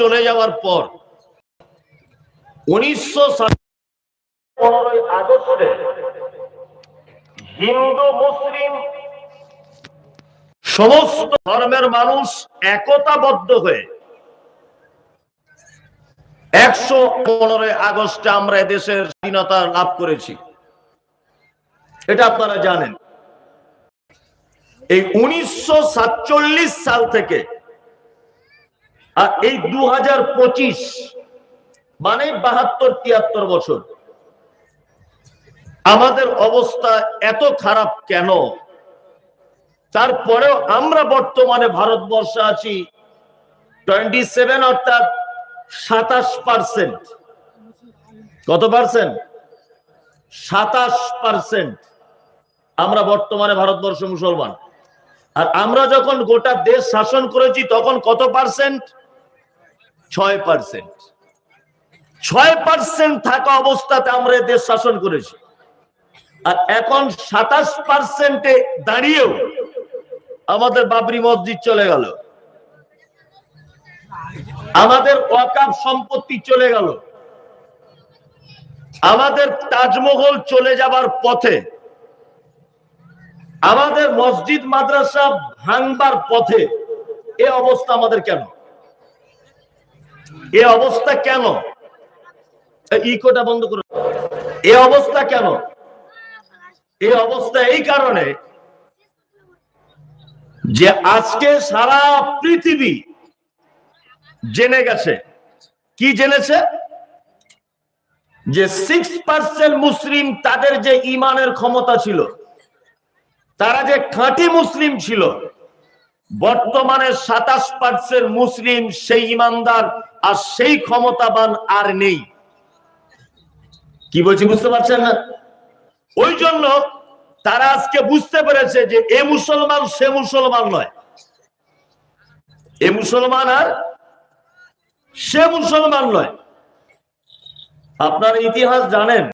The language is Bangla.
চলে যাওয়ার পর উনিশশো পনেরোই আগস্টে হিন্দু, মুসলিম সমস্ত ধর্মের মানুষ একতাবদ্ধ হয়ে একশো পনেরোই আগস্টে আমরা দেশের স্বাধীনতা লাভ করেছি। এটা আপনারা জানেন। এই উনিশশো সাতচল্লিশ সাল থেকে আর এই দু হাজার পঁচিশ মানে বাহাত্তর, তিয়াত্তর বছর। আমাদের অবস্থা এত খারাপ কেন? তারপরেও আমরা বর্তমানে ভারতবর্ষে আছি টোয়েন্টি সেভেন অর্থাৎ সাতাশ পার্সেন্ট কত পার্সেন্ট সাতাশ পার্সেন্ট আমরা বর্তমানে ভারতবর্ষ মুসলমান। আর আমরা যখন গোটা দেশ শাসন করেছি, তখন কত পার্সেন্ট ছয় পার্সেন্ট ছয় পার্সেন্ট থাকা অবস্থাতে আমরা দেশ শাসন করেছি। আর এখন সাতাশ পার্সেন্টে দাঁড়িয়েও আমাদের বাবরি মসজিদ চলে গেল। আমাদের ওয়াকাফ সম্পত্তি চলে গেল। আমাদের তাজমহল চলে যাবার পথে, আমাদের মসজিদ মাদ্রাসা ভাঙবার পথে এ অবস্থা আমাদের কেন? এ অবস্থা কেন? ইকোটা বন্ধ করে। এ অবস্থা কেন? এই অবস্থা এই কারণে যে আজকে সারা পৃথিবী জেনে গেছে। কি জেনেছে? যে সিক্স পার্সেন্ট মুসলিম তাদের যে ইমানের ক্ষমতা ছিল, তারা যে খাঁটি মুসলিম ছিল, বর্তমানে সাতাশ পার্সেন্ট মুসলিম সেই ইমানদার আর সেই ক্ষমতাবান আর নেই। কি বলছি বুঝতে পারছেন না? ওই জন্য তারা আজকে বুঝতে পেরেছে যে এ মুসলমান, সে মুসলমান নয়। এ মুসলমান আর সে মুসলমান নয়। আপনার ইতিহাস জানেন